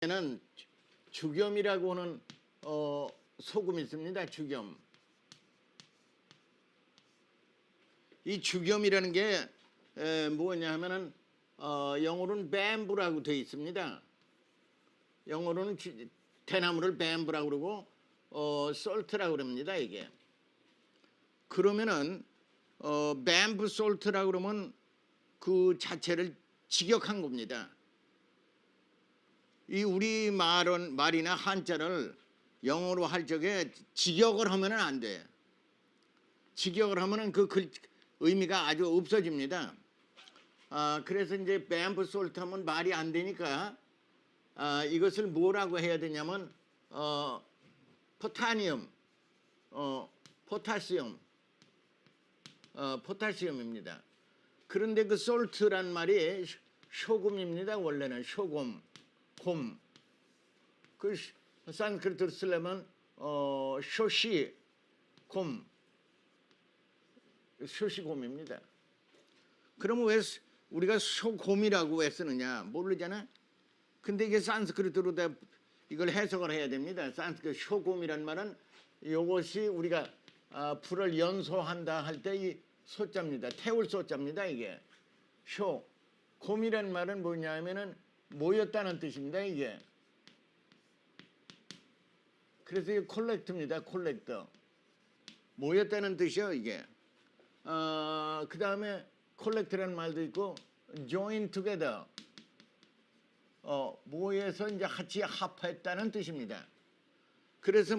에는 주겸이라고 하는 어, 소금이 있습니다. 주겸. 이 주겸이라는 게 에, 뭐냐 하면은 어, 영어로는 뱀부라고 되어 있습니다. 영어로는 주- 대나무를 뱀부라고 그러고 어, 솔트라고 그럽니다. 이게. 그러면은 어, 뱀부 솔트라고 그러면 그 자체를 직역한 겁니다. 이 우리 말은 말이나 한자를 영어로 할 적에 직역을 하면은 안 돼. 직역을 하면은 그 글, 의미가 아주 없어집니다. 아, 그래서 이제 뱀프 솔트 하면 말이 안 되니까 아, 이것을 뭐라고 해야 되냐면 어, 포타니움, 어, 포타시움, 어, 포타시움입니다. 그런데 그 솔트란 말이 쇼- 쇼금입니다. 원래는 쇼금, 곰. 그 시- 산스크리트로 쓰려면 어, 쇼시, 곰, 쇼시 곰입니다. 그러면 왜 스- 우리가 쇼곰이라고 왜 쓰느냐 모르잖아. 근데 이게 산스크리트로 다 이걸 해석을 해야 됩니다. 산스크리트 쇼곰이란 말은 이것이 우리가 아, 불을 연소한다 할 때 이 소자입니다. 태울 소자입니다. 이게 쇼 곰이란 말은 뭐냐면은 모였다는 뜻입니다. 이게 그래서 이게 콜렉트입니다. 콜렉터 모였다는 뜻이요. 이게 어, 그 다음에 콜렉트라는 말도 있고 join together 어, 모여서 이제 같이 합했다는 뜻입니다. 그래서